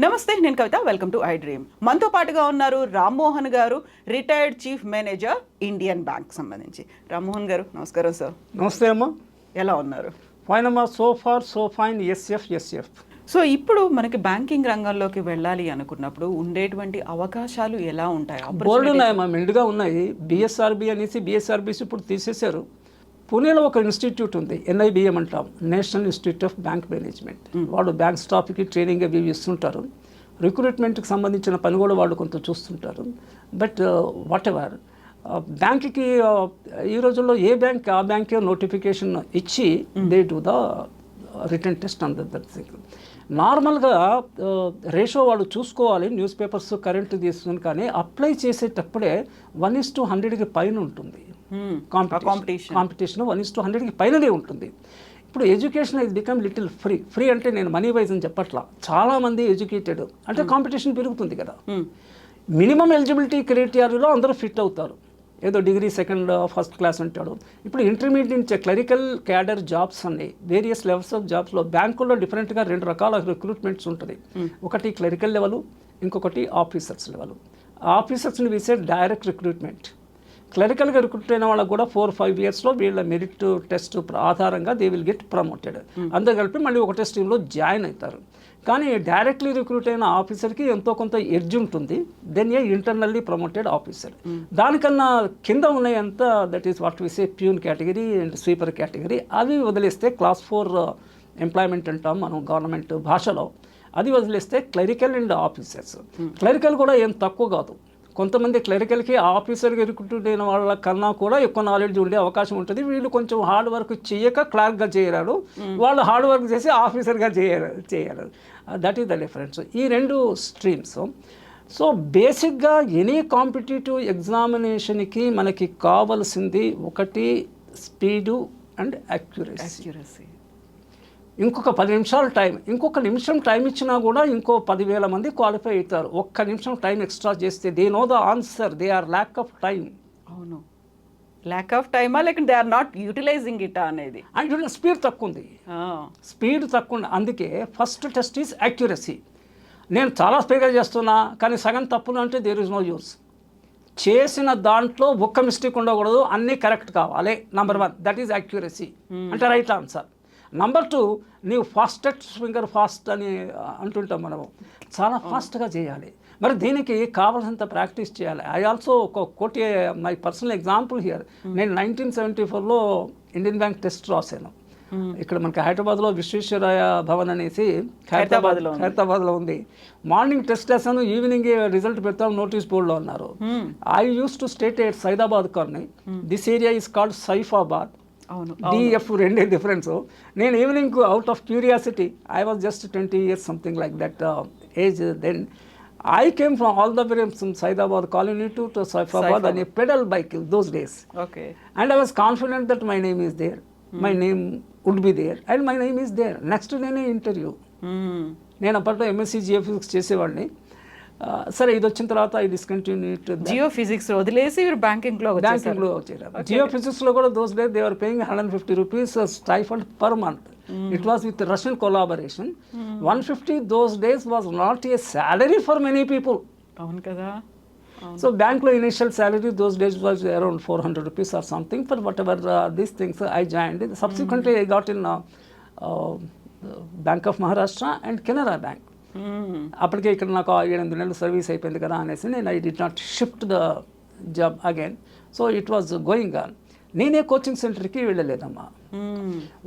నమస్తే నేను Kavitha. Welcome to I dream. మనతో పాటుగా ఉన్నారు Rammohan garu retired chief manager Indian Bank సంబంధించి. రామ్మోహన్ గారు నమస్కారం సార్. నమస్తే అమ్మా. ఎలా ఉన్నారు? ఫైన్ అమ్మా. So far so fine SF SF so ఇప్పుడు మనకి బ్యాంకింగ్ రంగంలోకి వెళ్ళాలి అనుకున్నప్పుడు ఉండేటువంటి అవకాశాలు ఎలా ఉంటాయి? బోర్డు ఉన్నాయమ్మా. మెండుగా ఉన్నాయి. బిఎస్ఆర్బి అనేసి బిఎస్ఆర్బిసి ఇప్పుడు తీసేశారు. పూణేలో ఒక ఇన్స్టిట్యూట్ ఉంది ఎన్ఐబిఎం అంటాం national institute of bank management. వాళ్ళు బ్యాంక్ స్టాఫ్కి ట్రైనింగ్ అవి ఇస్తుంటారు. రిక్రూట్మెంట్కి సంబంధించిన పని కూడా వాళ్ళు కొంత చూస్తుంటారు. బట్ వాట్ ఎవర్ బ్యాంక్కి ఈ రోజుల్లో ఏ బ్యాంక్ ఆ బ్యాంకే నోటిఫికేషన్ ఇచ్చి they to the written test and that thing నార్మల్గా రేషో వాళ్ళు చూసుకోవాలి న్యూస్ పేపర్స్ కరెంట్ తీసుకుని కానీ అప్లై చేసేటప్పుడే వన్ ఇస్ టు హండ్రెడ్కి పైన ఉంటుంది. Competition competition one is two హండ్రెడ్కి పైననే ఉంటుంది. ఇప్పుడు ఎడ్యుకేషన్ ఇది బికమ్ లిటిల్ ఫ్రీ ఫ్రీ అంటే నేను మనీ వైజ్ అని చెప్పట్లా. చాలామంది ఎడ్యుకేటెడ్ అంటే కాంపిటీషన్ పెరుగుతుంది కదా. మినిమం ఎలిజిబిలిటీ క్రైటీరియాలో అందరూ ఫిట్ అవుతారు. ఏదో డిగ్రీ సెకండ్ ఫస్ట్ క్లాస్ అంటాడు. ఇప్పుడు ఇంటర్మీడియట్ నుంచి క్లరికల్ క్యాడర్ జాబ్స్ అన్ని వేరియస్ లెవెల్స్ ఆఫ్ జాబ్స్లో బ్యాంకుల్లో డిఫరెంట్గా రెండు రకాల రిక్రూట్మెంట్స్ ఉంటుంది. ఒకటి క్లరికల్ లెవెల్ ఇంకొకటి ఆఫీసర్స్ లెవెల్ ఆఫీసర్స్ని వీసే డైరెక్ట్ రిక్రూట్మెంట్ క్లరికల్గా రిక్రూట్ అయిన వాళ్ళకి కూడా ఫోర్ ఫైవ్ ఇయర్స్లో వీళ్ళ మెరిట్ టెస్ట్ ఆధారంగా దే విల్ గెట్ ప్రమోటెడ్. అందరు కలిపి మళ్ళీ ఒకటే స్ట్రీమ్లో జాయిన్ అవుతారు. కానీ డైరెక్ట్లీ రిక్రూట్ అయిన ఆఫీసర్కి ఎంతో కొంత ఎడ్జ్ ఉంటుంది. Then a internally promoted officer. దానికన్నా కింద ఉన్నాయంతా that is what విసే peon category and sweeper category అవి వదిలేస్తే క్లాస్ ఫోర్ ఎంప్లాయ్మెంట్ అంటాం మనం గవర్నమెంట్ భాషలో. అది వదిలేస్తే క్లరికల్ అండ్ ఆఫీసర్స్. క్లరికల్ కూడా ఏం తక్కువ కాదు. కొంతమంది క్లరికల్కి ఆఫీసర్గా అయిన వాళ్ళ కన్నా కూడా ఎక్కువ నాలెడ్జ్ ఉండే అవకాశం ఉంటుంది. వీళ్ళు కొంచెం హార్డ్ వర్క్ చేయక క్లార్క్గా చేయరారు వాళ్ళు హార్డ్ వర్క్ చేసి ఆఫీసర్గా చేయరు చేయరు దట్ ఈస్ ద డిఫరెన్స్ ఈ రెండు స్ట్రీమ్స్. సో బేసిక్గా ఎనీ కాంపిటేటివ్ ఎగ్జామినేషన్కి మనకి కావలసింది ఒకటి స్పీడు అండ్ అక్యురసీ యాక్యురసీ ఇంకొక పది నిమిషాలు టైం ఇంకొక నిమిషం టైం ఇచ్చినా కూడా ఇంకో పదివేల మంది క్వాలిఫై అవుతారు. ఒక్క నిమిషం టైం ఎక్స్ట్రా చేస్తే they know the answer they are lack of time అవును. ల్యాక్ ఆఫ్ టైమా లేకుంటే they are not utilizing it అనేది. అండ్ స్పీడ్ తక్కువ ఉంది స్పీడ్ తక్కువ ఉంది అందుకే ఫస్ట్ టెస్ట్ ఈజ్ యాక్యురసీ నేను చాలా స్పీడ్గా చేస్తున్నా కానీ సగం తప్పులు అంటే దేర్ ఇస్ నో యూస్ చేసిన దాంట్లో ఒక్క మిస్టేక్ ఉండకూడదు అన్నీ కరెక్ట్ కావాలి. Number one that is accuracy అంటే రైట్ ఆన్సర్ నంబర్ టూ నీవు ఫాస్టెస్ట్ స్వింగర్ ఫాస్ట్ అని అంటుంటాం మనము. చాలా ఫాస్ట్గా చేయాలి. మరి దీనికి కావాల్సినంత ప్రాక్టీస్ చేయాలి. ఐ ఆల్సో ఒక quote my personal example here నేను నైన్టీన్ సెవెంటీ ఫోర్లో ఇండియన్ బ్యాంక్ టెస్ట్ రాశాను ఇక్కడ మనకి హైదరాబాద్లో విశ్వేశ్వరయ్య భవన్ అనేసి హైదరాబాద్లో. హైదరాబాద్లో ఉంది. మార్నింగ్ టెస్ట్ వేసాను ఈవినింగ్ రిజల్ట్ పెడతాం నోటీస్ బోర్డులో అన్నారు. I use to stay at Saidabad కార్ని this area is called Saifabad DF రెండే డిఫరెన్స్ నేను evening out of curiosity I was just twenty years something like that age then I came from all the way from Saidabad colony to to Saifabad అని pedal bike those days okay and I was confident that my name is there my name would be there and my name is there next నేనే interview నేను అప్పట్లో MSc geophysics చేసేవాడిని. సరే ఇది వచ్చిన తర్వాత I discontinue Jio physics వదిలేసి మీరు బ్యాంకింగ్లో వచ్చేసారు. బ్యాంకింగ్లో వచ్చారు జియో ఫిజిక్స్లో కూడా those day they are paying hundred fifty rupees stipend per month it was with Russian collaboration one fifty those days was not a salary for many people అవును కదా? సో బ్యాంక్లో initial salary those days was around four hundred rupees or something for whatever these things I joined subsequently I got in Bank of Maharashtra and Canara Bank. అప్పటికే ఇక్కడ నాకు ఆ నెలలు service అయిపోయింది కదా అనేసి నేను I did not shift the job again. So it was going on. నేనే కోచింగ్ సెంటర్కి వెళ్ళలేదమ్మా.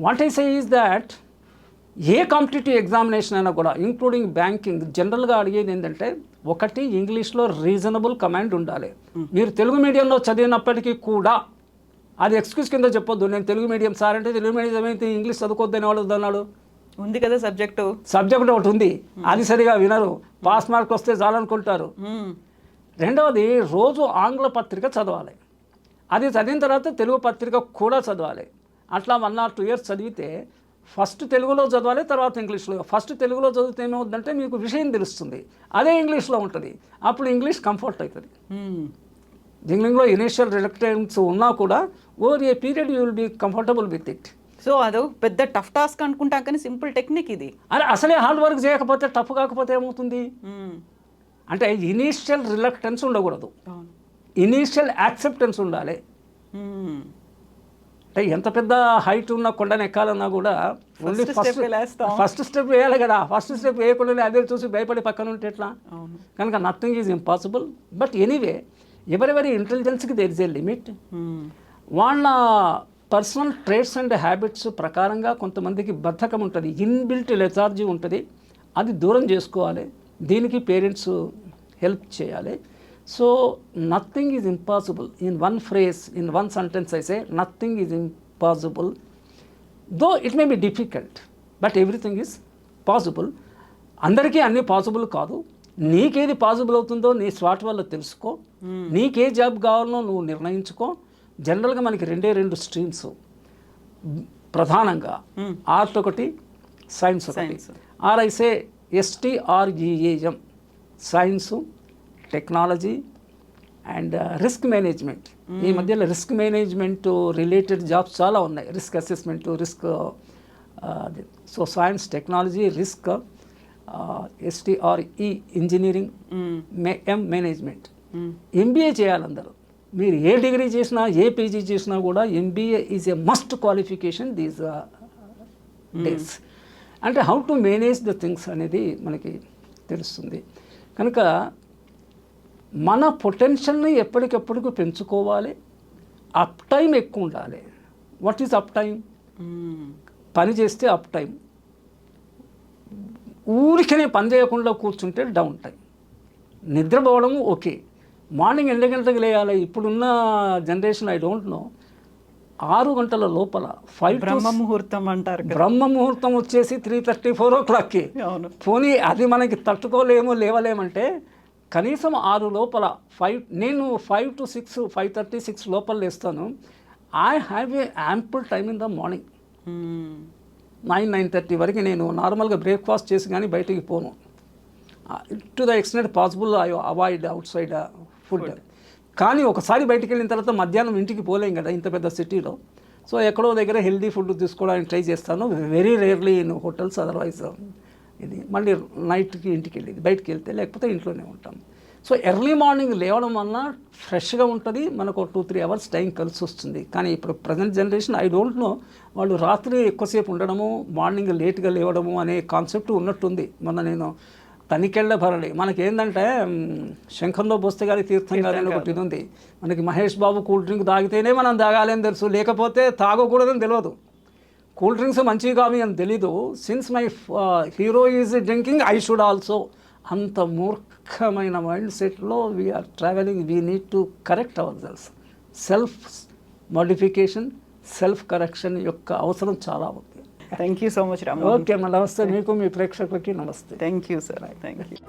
What I say is that a competitive examination అయినా కూడా ఇంక్లూడింగ్ బ్యాంకింగ్ జనరల్గా అడిగేది ఏంటంటే ఒకటి ఇంగ్లీష్లో రీజనబుల్ కమాండ్ ఉండాలి. మీరు తెలుగు మీడియంలో చదివినప్పటికీ కూడా అది ఎక్స్క్యూజ్ కింద చెప్పొద్దు. నేను తెలుగు మీడియం సార్ అంటే తెలుగు మీడియం అయితే ఇంగ్లీష్ చదువుకోవద్దు అనేవాడు అన్నాడు? ఉంది కదా సబ్జెక్టు. సబ్జెక్ట్ ఒకటి ఉంది. అది సరిగా వినరు. పాస్ మార్క్ వస్తే చాలనుకుంటారు. రెండవది రోజు ఆంగ్ల పత్రిక చదవాలి. అది చదివిన తర్వాత తెలుగు పత్రిక కూడా చదవాలి. అట్లా వన్ ఆర్ టూ ఇయర్స్ చదివితే ఫస్ట్ తెలుగులో చదవాలి తర్వాత ఇంగ్లీష్లో. ఫస్ట్ తెలుగులో చదివితే ఏమవుతుందంటే మీకు విషయం తెలుస్తుంది. అదే ఇంగ్లీష్లో ఉంటుంది. అప్పుడు ఇంగ్లీష్ కంఫర్ట్ అవుతుంది. ఇంగ్లీష్లో ఇనిషియల్ రిలక్టెన్స్ ఉన్నా కూడా over a period you will be comfortable with it so అదో పెద్ద టఫ్ టాస్క్ అనుకుంటాం కానీ సింపుల్ టెక్నిక్ ఇది. అరే అసలే హార్డ్ వర్క్ చేయకపోతే టఫ్ కాకపోతే ఏమవుతుంది. అంటే ఇనీషియల్ రిలక్టెన్స్ ఉండకూడదు. ఇనీషియల్ యాక్సెప్టెన్స్ ఉండాలి. అంటే ఎంత పెద్ద హైట్ ఉన్న కొండను ఎక్కాలన్నా కూడా ఓన్లీ ఫస్ట్. ఫస్ట్ స్టెప్ వేయాలి కదా. ఫస్ట్ స్టెప్ వేయకుండా అదే చూసి భయపడి పక్కన ఉంటే ఎట్లా? కనుక nothing is impossible but anyway ఎవరెవరి ఇంటెలిజెన్స్కి దేర్ ఇస్ ఏ లిమిట్. వాళ్ళ పర్సనల్ ట్రేడ్స్ అండ్ హ్యాబిట్స్ ప్రకారంగా కొంతమందికి బద్ధకం ఉంటుంది ఇన్బిల్ట్ లెథార్జీ ఉంటుంది. అది దూరం చేసుకోవాలి దీనికి పేరెంట్స్ హెల్ప్ చేయాలి. So nothing is impossible in one phrase in one sentence అయితే nothing is impossible though it may be difficult but everything is possible అందరికీ అన్నీ పాసిబుల్ కాదు. నీకేది పాసిబుల్ అవుతుందో నీ స్వాట్ వల్ల తెలుసుకో. నీకే జాబ్ కావాలనో నువ్వు నిర్ణయించుకో. జనరల్గా మనకి రెండే రెండు స్ట్రీమ్స్ ప్రధానంగా ఆర్ట్ ఒకటి సైన్స్ ఒకటి. ఆర్ఐసే STREAM science technology and risk management. ఈ మధ్యలో రిస్క్ మేనేజ్మెంట్ రిలేటెడ్ జాబ్స్ చాలా ఉన్నాయి. Risk assessment risk so science technology risk STRE engineering hmm. M management. MBA చేయాలి అందరూ. మీరు ఏ డిగ్రీ చేసినా ఏ పీజీ చేసినా కూడా MBA is a must qualification these days అంటే how to manage the things అనేది మనకి తెలుస్తుంది. కనుక మన పొటెన్షియల్ని ఎప్పటికెప్పటికి పెంచుకోవాలి. అప్ టైం ఎక్కువ ఉండాలి. What is up time. పని చేస్తే అప్ టైం ఊరికనే పని చేయకుండా కూర్చుంటే డౌన్ టైం నిద్రపోవడము ఓకే. మార్నింగ్ ఎన్ని గంటలకు లేయాలి. ఇప్పుడున్న జనరేషన్ ఐ డోంట్ నో. ఆరు గంటల లోపల ఫైవ్ బ్రహ్మ ముహూర్తం అంటారు బ్రహ్మ ముహూర్తం వచ్చేసి త్రీ థర్టీ ఫోర్ ఓ క్లాక్కి పోనీ అది మనకి తట్టుకోలేము లేవలేమంటే కనీసం ఆరు లోపల ఫైవ్ నేను five to six five thirty six లోపల లేస్తాను. I have a ample time in the morning. Nine nine thirty వరకు నేను నార్మల్గా బ్రేక్ఫాస్ట్ చేసి కానీ బయటికి పోను. To the extent possible I avoid outside food కానీ ఒకసారి బయటికి వెళ్ళిన తర్వాత మధ్యాహ్నం ఇంటికి పోలేం కదా ఇంత పెద్ద సిటీలో. సో ఎక్కడో దగ్గర హెల్దీ ఫుడ్ తీసుకోవడానికి ట్రై చేస్తాను. Very rarely in hotels otherwise ఇది మళ్ళీ నైట్కి ఇంటికి వెళ్ళేది బయటికి వెళ్తే లేకపోతే ఇంట్లోనే ఉంటాం. సో ఎర్లీ మార్నింగ్ లేవడం వలన ఫ్రెష్గా ఉంటుంది. మనకు టూ త్రీ అవర్స్ టైం కలిసి వస్తుంది. కానీ ఇప్పుడు present generation I don't know వాళ్ళు రాత్రి ఎక్కువసేపు ఉండడము మార్నింగ్ లేట్గా లేవడము అనే కాన్సెప్ట్ ఉన్నట్టుంది. మొన్న నేను తనికెళ్ళ భరణి మనకి ఏంటంటే శంఖంలో పోస్తే గారి తీర్థం గారి అని ఒకటి ఇది ఉంది. మనకి మహేష్ బాబు కూల్ డ్రింక్ తాగితేనే మనం తాగాలని తెలుసు. లేకపోతే తాగకూడదని తెలియదు. కూల్ డ్రింక్స్ మంచివి కావి అని తెలీదు. Since my hero is drinking I should also అంత మూర్ఖమైన మైండ్ సెట్లో we're travelling we need to correct our selves self modification self correction యొక్క అవసరం చాలా ఉంది. Thank you so much Ram okay మా నమస్తే మీకు మీ ప్రేక్షకులకి నమస్తే. Thank you sir thank you